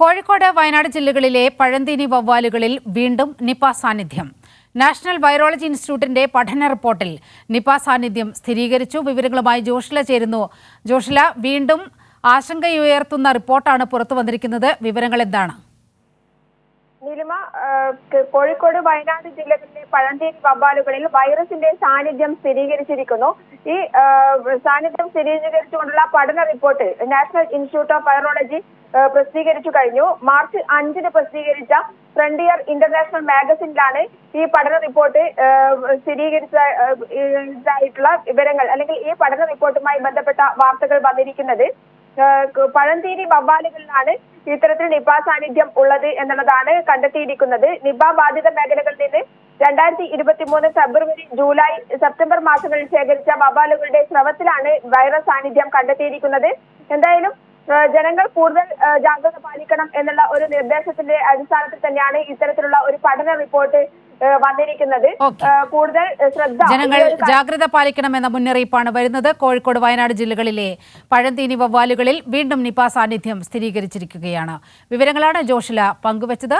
കോഴിക്കോട് വയനാട് ജില്ലകളിലെ പഴന്തീനി വവ്വാലുകളിൽ വീണ്ടും നിപ സാന്നിധ്യം. നാഷണൽ വൈറോളജി ഇൻസ്റ്റിറ്റ്യൂട്ടിന്റെ പഠന റിപ്പോർട്ടിൽ നിപ സാന്നിധ്യം സ്ഥിരീകരിച്ചു. വിവരങ്ങളുമായി ജോഷില ചേരുന്നു. ജോഷില വീണ്ടും ആശങ്കയുയർത്തുന്ന റിപ്പോർട്ടാണ് പുറത്തു വന്നിരിക്കുന്നത്. വിവരങ്ങൾ എന്താണ്? നിലിമ കോഴിക്കോട് വയനാട് ജില്ലകളിലെ പഴന്തേരി വവ്വാലുകളിൽ വൈറസിന്റെ സാന്നിധ്യം സ്ഥിരീകരിച്ചിരിക്കുന്നു. ഈ സാന്നിധ്യം സ്ഥിരീകരിച്ചുകൊണ്ടുള്ള പഠന report national institute of virology പ്രസിദ്ധീകരിച്ചു കഴിഞ്ഞു. മാർച്ച് അഞ്ചിന് പ്രസിദ്ധീകരിച്ച ഫ്രണ്ടിയർ ഇന്റർനാഷണൽ മാഗസിനിലാണ് ഈ പഠന റിപ്പോർട്ട് സ്ഥിരീകരിച്ചതായിട്ടുള്ള സ്ഥിരീകരിച്ച വിവരങ്ങൾ അല്ലെങ്കിൽ ഈ പഠന റിപ്പോർട്ടുമായി ബന്ധപ്പെട്ട വാർത്തകൾ വന്നിരിക്കുന്നത്. പഴന്തീരി വവ്വാലുകളിലാണ് ഇത്തരത്തിൽ നിപ സാന്നിധ്യം ഉള്ളത് എന്നുള്ളതാണ് കണ്ടെത്തിയിരിക്കുന്നത്. നിപ ബാധിത മേഖലകളിൽ നിന്ന് രണ്ടായിരത്തി ഇരുപത്തി മൂന്ന് ഫെബ്രുവരി ജൂലൈ സെപ്റ്റംബർ മാസങ്ങളിൽ ശേഖരിച്ച വവ്വാലുകളുടെ സ്രവത്തിലാണ് വൈറസ് സാന്നിധ്യം കണ്ടെത്തിയിരിക്കുന്നത്. എന്തായാലും ജനങ്ങൾ കൂടുതൽ ജാഗ്രത പാലിക്കണം എന്നുള്ള ഒരു നിർദ്ദേശത്തിന്റെ അടിസ്ഥാനത്തിൽ തന്നെയാണ് ഇത്തരത്തിലുള്ള ഒരു പഠന റിപ്പോർട്ട് വന്നിരിക്കുന്നത്. കൂടുതൽ ശ്രദ്ധ ജനങ്ങൾ ജാഗ്രത പാലിക്കണമെന്ന മുന്നറിയിപ്പാണ് വരുന്നത്. കോഴിക്കോട് വയനാട് ജില്ലകളിലെ പഴന്തീനി വവ്വാലുകളിൽ വീണ്ടും നിപ സാന്നിധ്യം സ്ഥിരീകരിച്ചിരിക്കുകയാണ്. വിവരങ്ങളാണ് ജോഷില പങ്കുവച്ചത്.